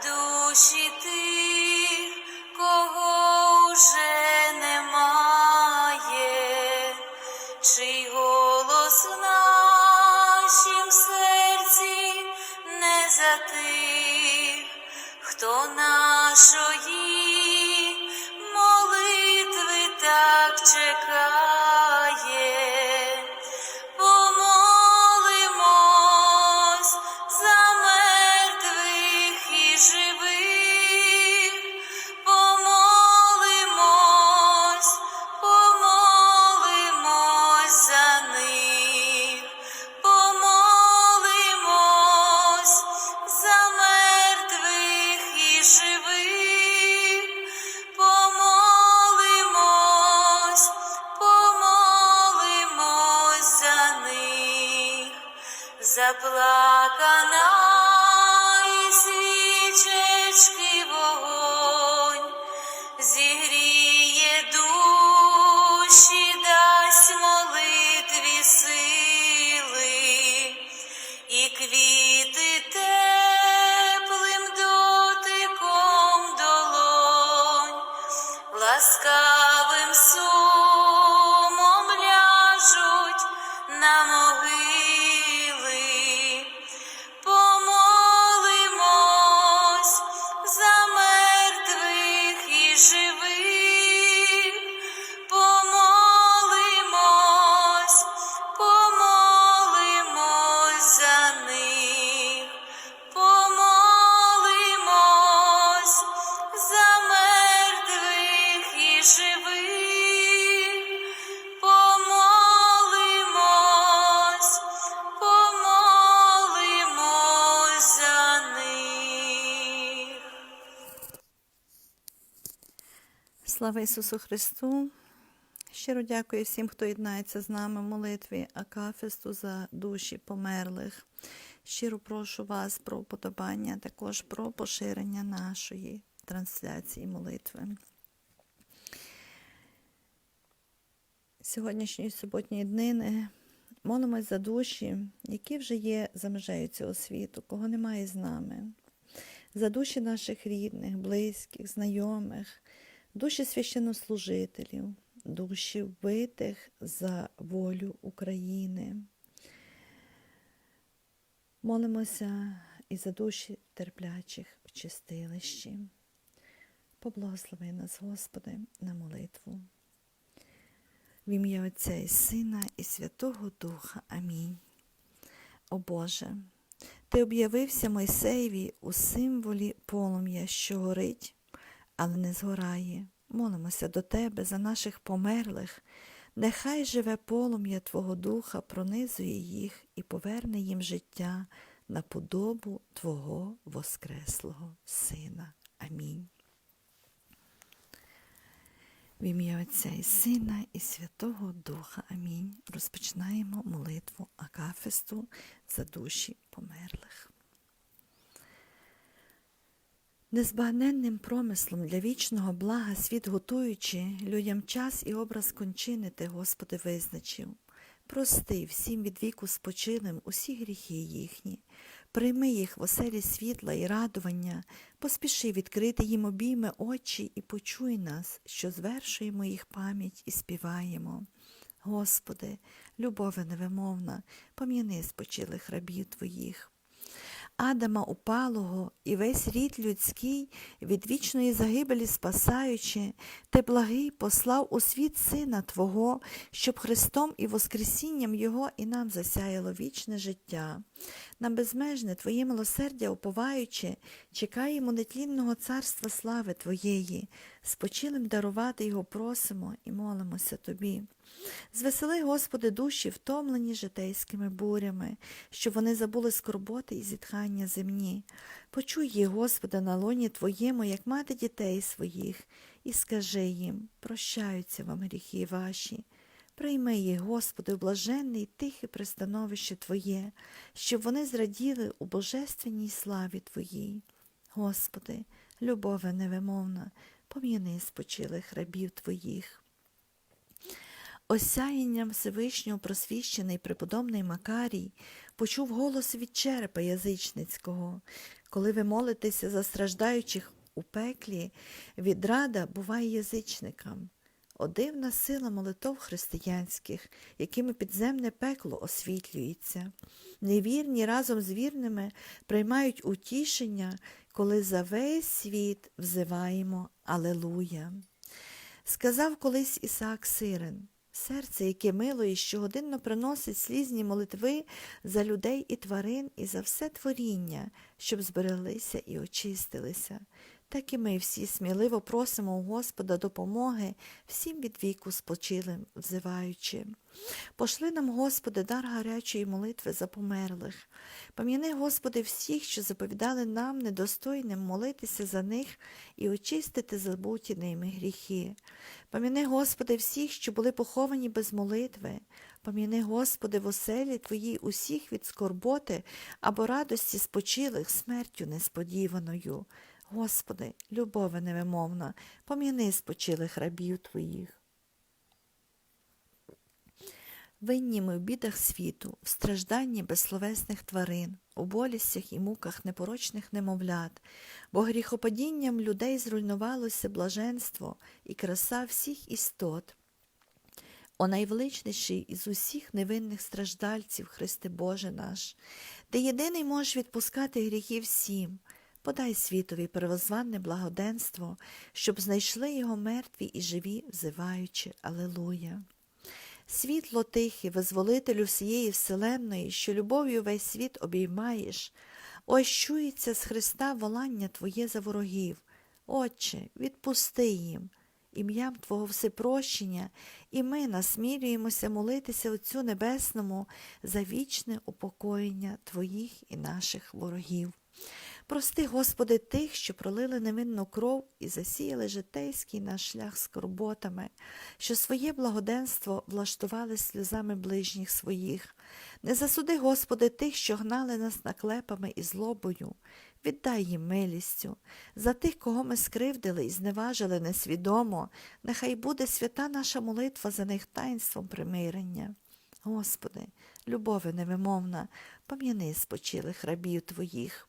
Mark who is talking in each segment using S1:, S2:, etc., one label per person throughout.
S1: за blood.
S2: Слава Ісусу Христу! Щиро дякую всім, хто єднається з нами в молитві Акафисту за душі померлих. Щиро прошу вас про уподобання, також про поширення нашої трансляції молитви. Сьогоднішньої суботньої днини молимось за душі, які вже є за межею цього світу, кого немає з нами, за душі наших рідних, близьких, знайомих, душі священнослужителів, душі вбитих за волю України. Молимося і за душі терплячих в чистилищі. Поблагослови нас, Господи, на молитву. В ім'я Отця і Сина, і Святого Духа. Амінь. О Боже, Ти об'явився Мойсеєві у символі полум'я, що горить, але не згорає. Молимося до Тебе за наших померлих. Нехай живе полум'я Твого Духа, пронизує їх і поверне їм життя на подобу Твого Воскреслого Сина. Амінь. В ім'я Отця і Сина, і Святого Духа. Амінь. Розпочинаємо молитву Акафисту за душі померлих. Незбагненним промислом для вічного блага світ готуючи, людям час і образ кончини ти, Господи, визначив. Прости всім від віку спочилим усі гріхи їхні, прийми їх в оселі світла і радування, поспіши відкрити їм обійми очі і почуй нас, що звершуємо їх пам'ять і співаємо. Господи, любове невимовна, пом'яни спочилих рабів Твоїх. Адама упалого і весь рід людський, від вічної загибелі спасаючи, ти благий послав у світ Сина Твого, щоб Христом і Воскресінням Його і нам засяяло вічне життя. На безмежне Твоє милосердя уповаючи, чекаємо нетлінного царства слави Твоєї, спочилим дарувати Його просимо і молимося Тобі. Звесели, Господи, душі, втомлені житейськими бурями, щоб вони забули скорботи і зітхання земні. Почуй їх, Господи, на лоні Твоєму, як мати дітей своїх, і скажи їм, прощаються вам гріхи ваші. Прийми їх, Господи, блаженне і тихе пристановище Твоє, щоб вони зраділи у божественній славі Твоїй. Господи, любове невимовна, пом'яни спочилих рабів Твоїх. Осяянням Всевишнього просвіщений преподобний Макарій почув голос від черепа язичницького. Коли ви молитеся за страждаючих у пеклі, відрада буває язичникам. О дивна сила молитов християнських, якими підземне пекло освітлюється. Невірні разом з вірними приймають утішення, коли за весь світ взиваємо Алелуя. Сказав колись Ісаак Сирин, серце, яке мило і щогодинно приносить слізні молитви за людей і тварин і за все творіння, щоб збереглися і очистилися. Так і ми всі сміливо просимо у Господа допомоги всім від віку спочилим, взиваючи. Пошли нам, Господи, дар гарячої молитви за померлих. Пам'яни, Господи, всіх, що заповідали нам, недостойним, молитися за них і очистити забуті ними гріхи. Пам'яни, Господи, всіх, що були поховані без молитви. Пам'яни, Господи, в оселі Твоїй усіх від скорботи або радості спочилих смертю несподіваною. Господи, любове невимовна, пом'яни спочилих рабів Твоїх. Винні ми в бідах світу, в стражданні безсловесних тварин, у болістях і муках непорочних немовлят, бо гріхопадінням людей зруйнувалося блаженство і краса всіх істот. О найвеличніший із усіх невинних страждальців, Христе Боже наш, Ти єдиний можеш відпускати гріхи всім, подай світові первозванне благоденство, щоб знайшли його мертві і живі, взиваючи Алелуя. Світло тихе, визволителю всієї вселенної, що любов'ю весь світ обіймаєш, ось чується з Христа волання Твоє за ворогів. Отче, відпусти їм, ім'ям Твого всепрощення, і ми насмілюємося молитися Отцю Небесному за вічне упокоєння Твоїх і наших ворогів. Прости, Господи, тих, що пролили невинну кров і засіяли житейський наш шлях скорботами, що своє благоденство влаштували сльозами ближніх своїх. Не засуди, Господи, тих, що гнали нас наклепами і злобою. Віддай їм милістю. За тих, кого ми скривдили і зневажили несвідомо, нехай буде свята наша молитва за них таїнством примирення. Господи, любове невимовна, пам'яни спочилих рабів Твоїх.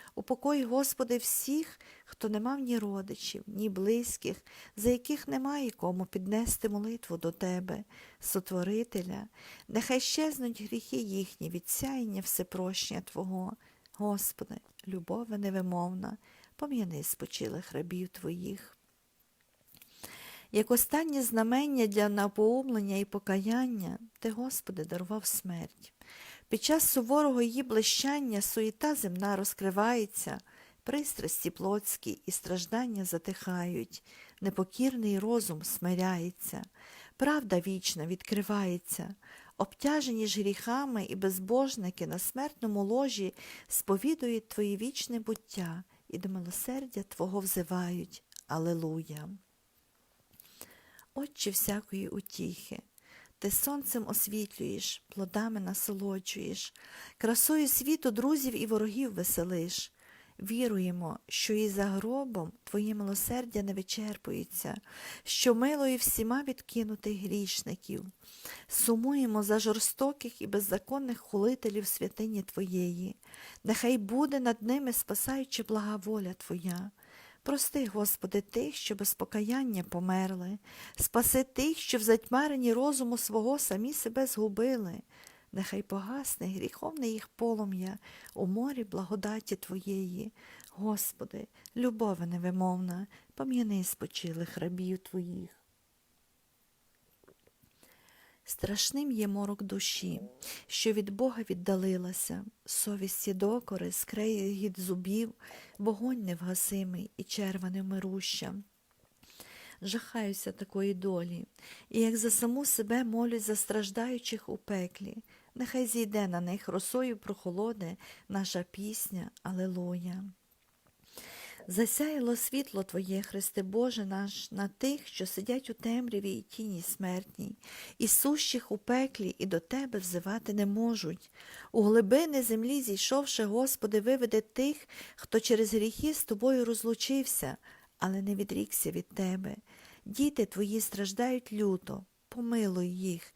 S2: Упокой, Господи, всіх, хто не мав ні родичів, ні близьких, за яких немає кому піднести молитву до Тебе, Сотворителя. Нехай щезнуть гріхи їхні від всепрощення Твого. Господи, любове невимовна, пом'яни спочилих рабів Твоїх. Як останнє знамення для напоумлення і покаяння, Ти, Господи, дарував смерть. Під час суворого її блищання суєта земна розкривається, пристрасті плотські і страждання затихають, непокірний розум смиряється, правда вічна відкривається, обтяжені ж гріхами і безбожники на смертному ложі сповідують Твоє вічне буття і до милосердя Твого взивають. Алелуя! Отче всякої утіхи, ти сонцем освітлюєш, плодами насолоджуєш, красою світу друзів і ворогів веселиш. Віруємо, що і за гробом Твоє милосердя не вичерпується, що милою всіма відкинутих грішників. Сумуємо за жорстоких і беззаконних хулителів святині Твоєї. Нехай буде над ними спасаючи блага воля Твоя. Прости, Господи, тих, що без покаяння померли, спаси тих, що в затьмаренні розуму свого самі себе згубили. Нехай погасне гріховне їх полум'я у морі благодаті Твоєї. Господи, любове невимовна, пом'яни спочилих рабів Твоїх. Страшним є морок душі, що від Бога віддалилася, совісті докори, скрегіт зубів, вогонь невгасимий і черва мируща. Жахаюся такої долі, і як за саму себе молюсь за страждаючих у пеклі, нехай зійде на них росою прохолоде наша пісня Алелуя. Засяяло світло Твоє, Христе Боже наш, на тих, що сидять у темряві і тіні смертній, і сущих у пеклі, і до Тебе взивати не можуть. У глибини землі, зійшовши, Господи, виведе тих, хто через гріхи з Тобою розлучився, але не відрікся від Тебе. Діти Твої страждають люто. Помилуй їх.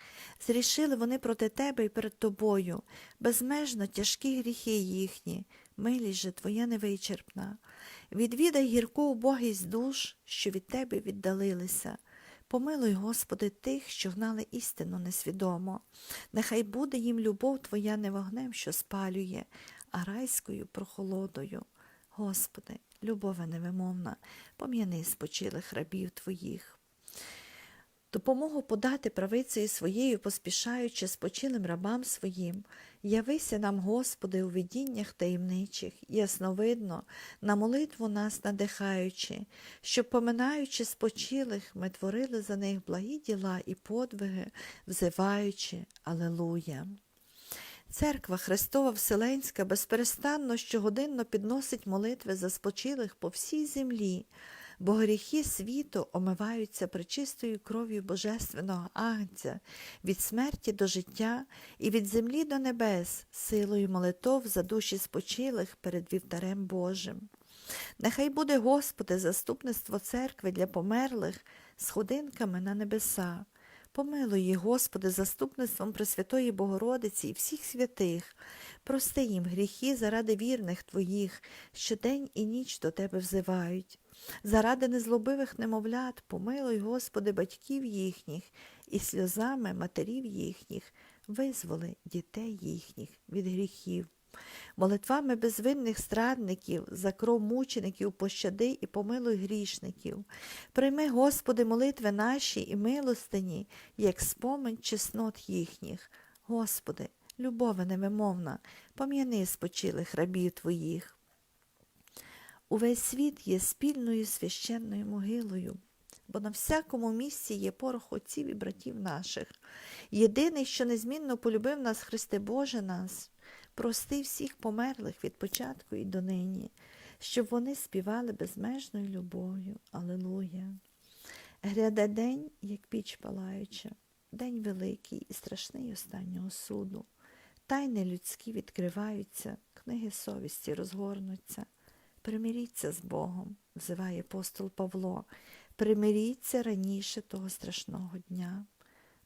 S2: Зрішили вони проти тебе і перед тобою, безмежно тяжкі гріхи їхні, милість же твоя невичерпна. Відвідай гірку убогість душ, що від тебе віддалилися. Помилуй, Господи, тих, що гнали істину несвідомо. Нехай буде їм любов Твоя не вогнем, що спалює, а райською прохолодою. Господи, любове невимовна, пом'яни спочилих рабів Твоїх. Допомогу подати правицею своєю, поспішаючи спочилим рабам своїм, явися нам, Господи, у видіннях таємничих, ясновидно, на молитву нас надихаючи, щоб, поминаючи спочилих, ми творили за них благі діла і подвиги, взиваючи Алелуя. Церква Христова Вселенська безперестанно щогодинно підносить молитви за спочилих по всій землі, бо гріхи світу омиваються пречистою кров'ю Божественного Агнця від смерті до життя і від землі до небес, силою молитов за душі спочилих перед вівтарем Божим. Нехай буде, Господи, заступництво церкви для померлих сходинками на небеса. Помилуй їх, Господи, заступництвом Пресвятої Богородиці і всіх святих. Прости їм гріхи заради вірних Твоїх, що день і ніч до Тебе взивають. Заради незлобивих немовлят, помилуй, Господи, батьків їхніх, і сльозами матерів їхніх визволи дітей їхніх від гріхів. Молитвами безвинних страдників, за кров мучеників пощади і помилуй грішників. Прийми, Господи, молитви наші і милостині, як спомин чеснот їхніх. Господи, любове невимовна, пом'яни спочилих рабів Твоїх. Увесь світ є спільною священною могилою, бо на всякому місці є порох отців і братів наших. Єдиний, що незмінно полюбив нас, Христе Боже нас, прости всіх померлих від початку і донині, щоб вони співали безмежною любов'ю. Алилуя. Гряде день, як піч палаюча, день великий і страшний останнього суду. Тайни людські відкриваються, книги совісті розгорнуться. Примиріться з Богом, взиває апостол Павло, примиріться раніше того страшного дня.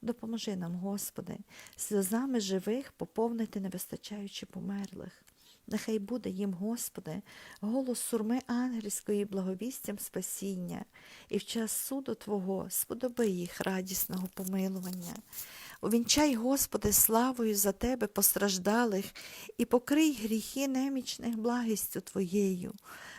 S2: Допоможи нам, Господи, сльозами живих поповнити невистачаючи померлих. Нехай буде їм, Господи, голос сурми ангельської благовістям спасіння, і в час суду Твого сподоби їх радісного помилування. Увінчай, Господи, славою за Тебе постраждалих і покрий гріхи немічних благістю Твоєю.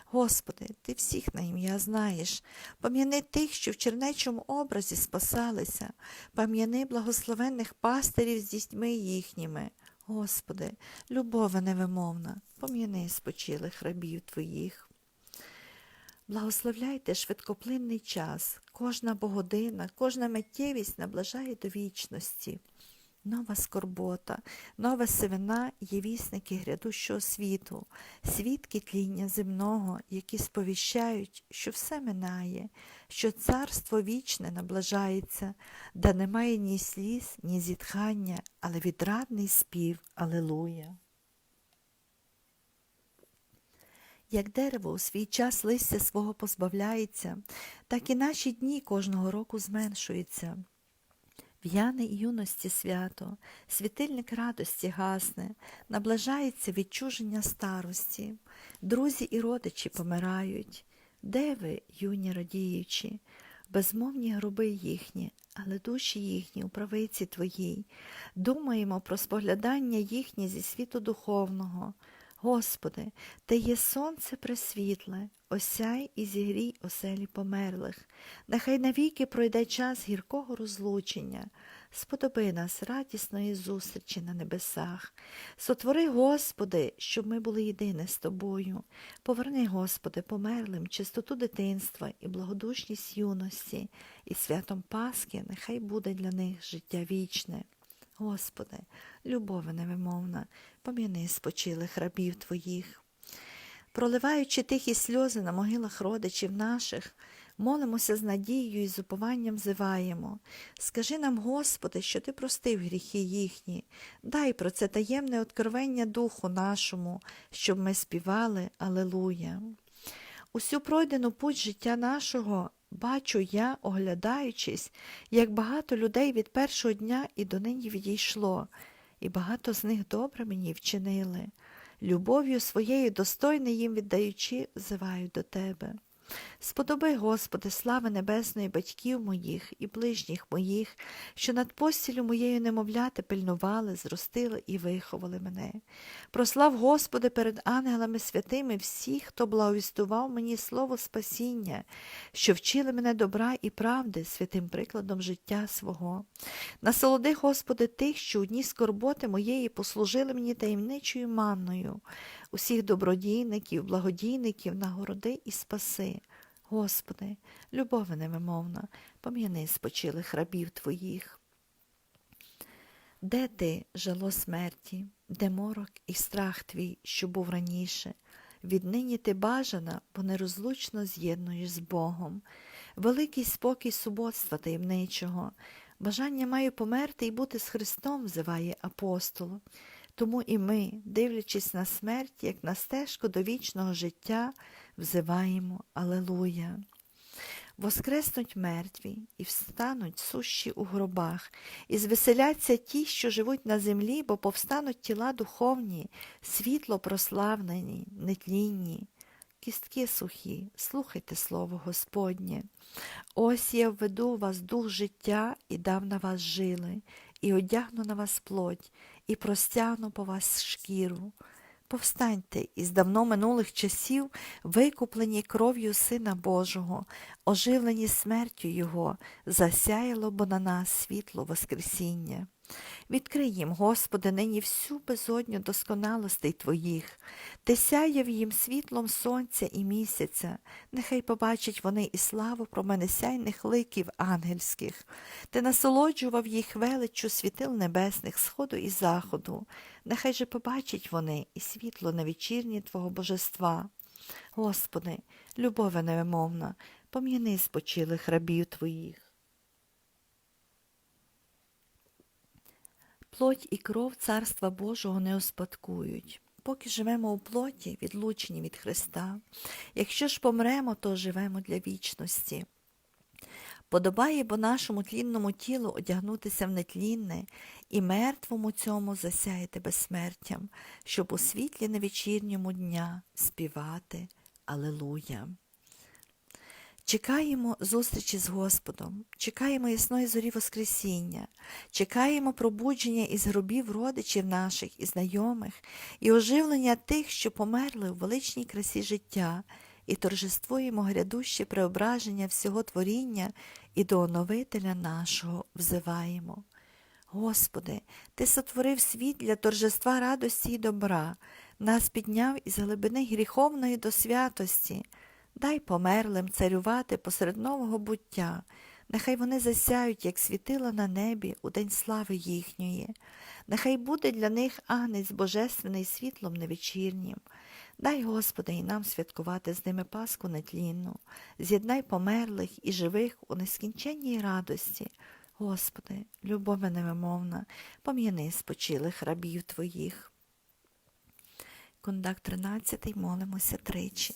S2: Господи, Ти всіх на ім'я знаєш, пам'яни тих, що в чернечому образі спасалися, пам'яни благословенних пастирів з дітьми їхніми. Господи, любове невимовна, пом'яни спочилих рабів Твоїх. Благословляйте швидкоплинний час, кожна богодина, кожна миттєвість наближає до вічності. Нова скорбота, нова сивина є вісники грядущого світу, свідки тління земного, які сповіщають, що все минає, що царство вічне наближається, де немає ні сліз, ні зітхання, але відрадний спів Алелуя. Як дерево у свій час листя свого позбавляється, так і наші дні кожного року зменшуються. В'яне юності свято, світильник радості гасне, наближається відчуження старості, друзі і родичі помирають. Де ви, юні радіючі, безмовні гроби їхні, але душі їхні у правиці твоїй, думаємо про споглядання їхнє зі світу духовного. Господи, Ти є сонце пресвітле, осяй і зігрій оселі померлих. Нехай навіки пройде час гіркого розлучення, сподоби нас радісної зустрічі на небесах. Сотвори, Господи, щоб ми були єдине з Тобою. Поверни, Господи, померлим чистоту дитинства і благодушність юності, і святом Пасхи нехай буде для них життя вічне. Господи, любове невимовна, пом'яни спочилих рабів Твоїх. Проливаючи тихі сльози на могилах родичів наших, молимося з надією і з упованням взиваємо. Скажи нам, Господи, що Ти простив гріхи їхні, дай про це таємне откровення духу нашому, щоб ми співали Алелуя. Усю пройдену путь життя нашого бачу я, оглядаючись, як багато людей від першого дня і донині відійшло, і багато з них добре мені вчинили. Любов'ю своєю достойне їм віддаючи, взиваю до Тебе. Сподоби, Господи, слави небесної батьків моїх і ближніх моїх, що над постілю моєю немовляти пильнували, зростили і виховали мене. Прослав, Господи, перед ангелами святими всіх, хто благовістував мені слово спасіння, що вчили мене добра і правди святим прикладом життя свого. Насолоди, Господи, тих, що у дні скорботи моєї послужили мені таємничою манною, усіх добродійників, благодійників, нагороди і спаси. Господи, любове невимовна, пом'яни спочилих рабів Твоїх. Де ти, жало смерті, де морок і страх твій, що був раніше? Віднині ти бажана, бо нерозлучно з'єднуєш з Богом. Великий спокій суботства таємничого. Бажання маю померти і бути з Христом, взиває апостол. Тому і ми, дивлячись на смерть, як на стежку до вічного життя, взиваємо Алелуя. Воскреснуть мертві і встануть сущі у гробах, і звеселяться ті, що живуть на землі, бо повстануть тіла духовні, світло прославлені, нетлінні. Кістки сухі, слухайте слово Господнє. Ось я введу у вас дух життя і дав на вас жили, і одягну на вас плоть, і простягну по вас шкіру. Повстаньте із давно минулих часів, викуплені кров'ю Сина Божого, оживлені смертю Його, засяяло бо на нас світло Воскресіння. Відкрий їм, Господи, нині всю безодню досконалостей Твоїх, Ти сяяв їм світлом сонця і місяця, нехай побачать вони і славу променесяйних ликів ангельських, Ти насолоджував їх величчю світил небесних сходу і заходу, нехай же побачать вони і світло на вечірні Твого божества. Господи, любове невимовна, пом'яни спочилих рабів Твоїх. Плоть і кров Царства Божого не успадкують. Поки живемо у плоті, відлучені від Христа. Якщо ж помремо, то живемо для вічності. Подобає бо нашому тлінному тілу одягнутися в нетлінне і мертвому цьому засяяти безсмертям, щоб у світлі невечірньому дня співати Алелуя. Чекаємо зустрічі з Господом, чекаємо ясної зорі Воскресіння, чекаємо пробудження із гробів родичів наших і знайомих, і оживлення тих, що померли у величній красі життя, і торжествуємо грядуще преображення всього творіння і до оновителя нашого взиваємо. Господи, Ти сотворив світ для торжества радості і добра, нас підняв із глибини гріховної до святості. Дай померлим царювати посеред нового буття, нехай вони засяють, як світила на небі у день слави їхньої, нехай буде для них агнець божественний світлом невечірнім. Дай, Господи, і нам святкувати з ними Пасху нетлінну, з'єднай померлих і живих у нескінченній радості. Господи, любове невимовна, пом'яни спочилих рабів Твоїх. Кондак 13 молимося тричі.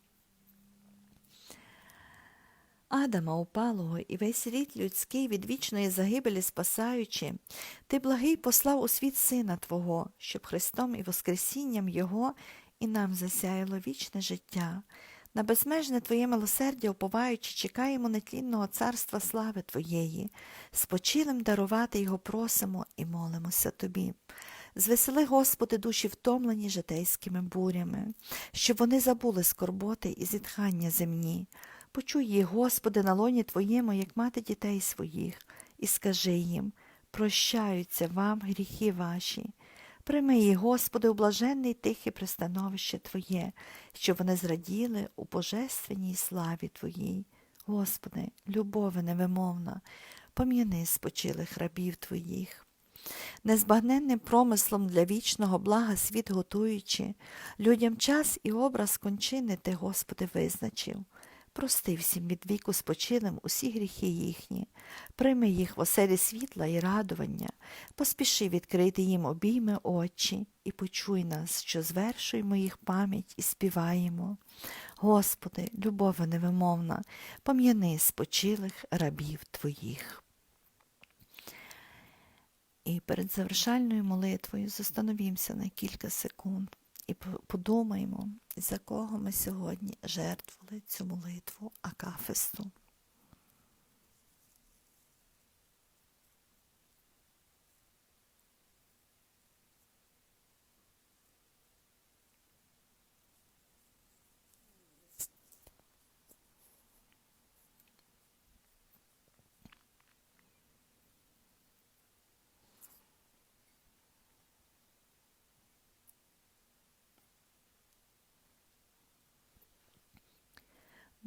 S2: Адама упалого і весь рід людський від вічної загибелі спасаючи, ти благий послав у світ Сина Твого, щоб Христом і Воскресінням Його і нам засяяло вічне життя. На безмежне Твоє милосердя уповаючи, чекаємо нетлінного царства слави Твоєї, спочилим дарувати Його просимо і молимося Тобі. Звесели, Господи, душі втомлені житейськими бурями, щоб вони забули скорботи і зітхання земні. Почуй їх, Господи, на лоні Твоєму, як мати дітей своїх, і скажи їм, прощаються вам гріхи ваші. Прийми їх, Господи, у блаженне й тихе пристановище Твоє, щоб вони зраділи у божественній славі Твоїй. Господи, любове невимовна, пом'яни спочилих рабів Твоїх. Незбагненним промислом для вічного блага світ готуючи, людям час і образ кончини Ти, Господи, визначив. Прости всім від віку спочилим усі гріхи їхні, прийми їх в оселі світла і радування, поспіши відкрити їм обійми очі і почуй нас, що звершуємо їх пам'ять і співаємо. Господи, любове невимовна, пом'яни спочилих рабів Твоїх. І перед завершальною молитвою застановімося на кілька секунд і по- подумаємо, за кого ми сьогодні жертвували цю молитву Акафисту.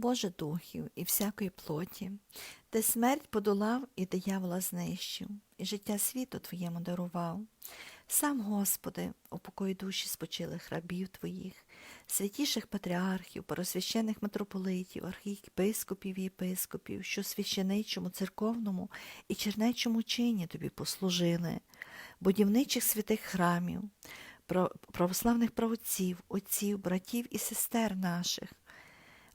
S2: Боже духів і всякої плоті, ти смерть подолав і диявола знищив, і життя світу Твоєму дарував. Сам, Господи, упокой душі спочилих рабів Твоїх, святіших патріархів, поросвящених митрополитів, архієпископів і єпископів, що священичому, церковному і чернечому чині Тобі послужили, будівничих святих храмів, православних правоців, отців, братів і сестер наших,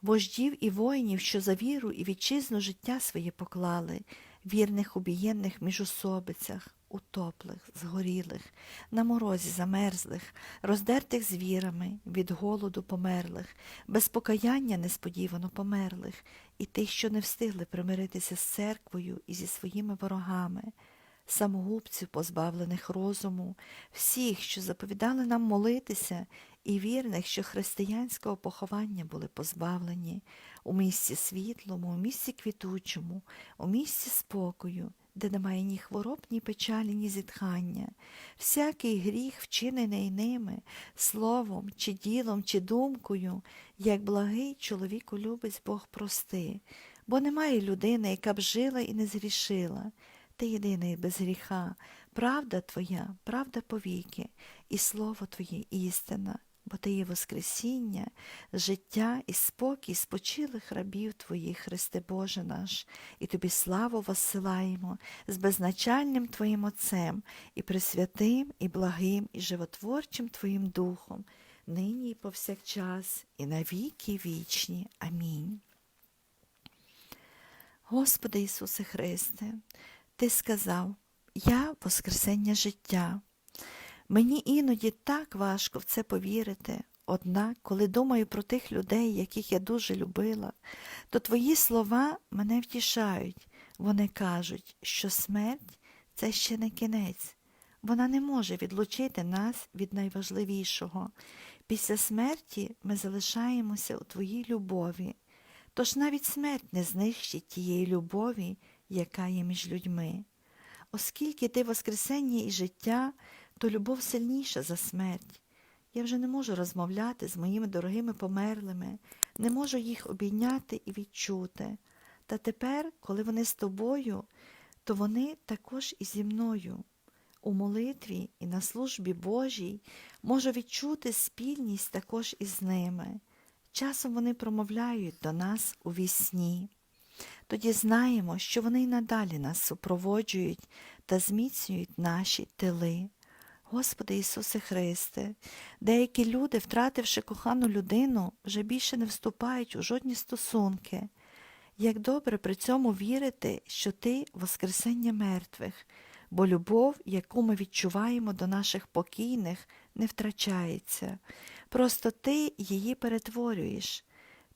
S2: вождів і воїнів, що за віру і вітчизну життя своє поклали, вірних убієнних міжособицях, утоплих, згорілих, на морозі замерзлих, роздертих звірами, від голоду померлих, без покаяння несподівано померлих, і тих, що не встигли примиритися з церквою і зі своїми ворогами, самогубців, позбавлених розуму, всіх, що заповідали нам молитися, і вірних, що християнського поховання були позбавлені у місці світлому, у місці квітучому, у місці спокою, де немає ні хвороб, ні печалі, ні зітхання. Всякий гріх, вчинений ними, словом, чи ділом, чи думкою, як благий чоловіку любить Бог прости, бо немає людини, яка б жила і не згрішила. Ти єдиний без гріха, правда Твоя, правда повіки, і слово Твоє істина, бо Ти є Воскресіння, життя і спокій спочилих рабів Твоїх, Христе Боже наш, і Тобі славу воссилаємо з безначальним Твоїм Отцем, і пресвятим, і благим, і животворчим Твоїм Духом, нині і повсякчас, і на віки вічні. Амінь. Господи Ісусе Христе, Ти сказав, Я Воскресення життя. Мені іноді так важко в це повірити. Однак, коли думаю про тих людей, яких я дуже любила, то твої слова мене втішають. Вони кажуть, що смерть це ще не кінець. Вона не може відлучити нас від найважливішого. Після смерті ми залишаємося у твоїй любові. Тож навіть смерть не знищить тієї любові, яка є між людьми. Оскільки ти Воскресення і життя, то любов сильніша за смерть. Я вже не можу розмовляти з моїми дорогими померлими, не можу їх обійняти і відчути. Та тепер, коли вони з тобою, то вони також і зі мною. У молитві і на службі Божій можу відчути спільність також із ними. Часом вони промовляють до нас у вісні. Тоді знаємо, що вони й надалі нас супроводжують та зміцнюють наші тили. Господи Ісусе Христе, деякі люди, втративши кохану людину, вже більше не вступають у жодні стосунки. Як добре при цьому вірити, що Ти Воскресення мертвих, бо любов, яку ми відчуваємо до наших покійних, не втрачається. Просто Ти її перетворюєш.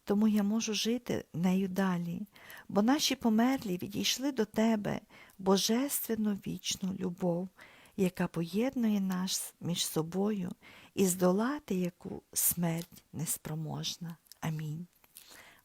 S2: Тому я можу жити нею далі, бо наші померлі відійшли до Тебе божественну вічну любов, яка поєднує нас між собою і здолати яку смерть неспроможна. Амінь.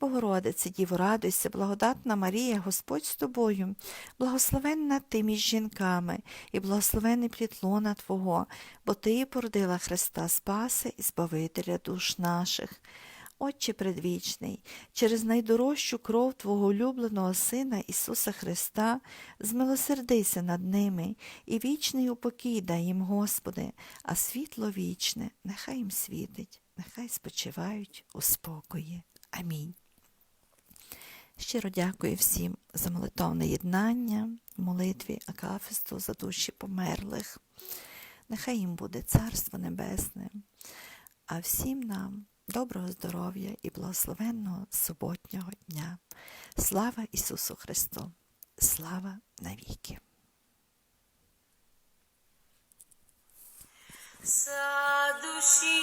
S2: Богородице, Діво, радуйся, благодатна Марія, Господь з тобою, благословенна ти між жінками, і благословений плід лона Твого, бо Ти породила Христа Спаси і Збавителя душ наших. Отче предвічний, через найдорожчу кров Твого улюбленого Сина Ісуса Христа, змилосердися над ними, і вічний упокій дай їм, Господи, а світло вічне нехай їм світить, нехай спочивають у спокої. Амінь. Щиро дякую всім за молитовне єднання, молитві Акафисту за душі померлих. Нехай їм буде Царство Небесне, а всім нам доброго здоров'я і благословенного суботнього дня. Слава Ісусу Христу! Слава навіки!
S1: За душі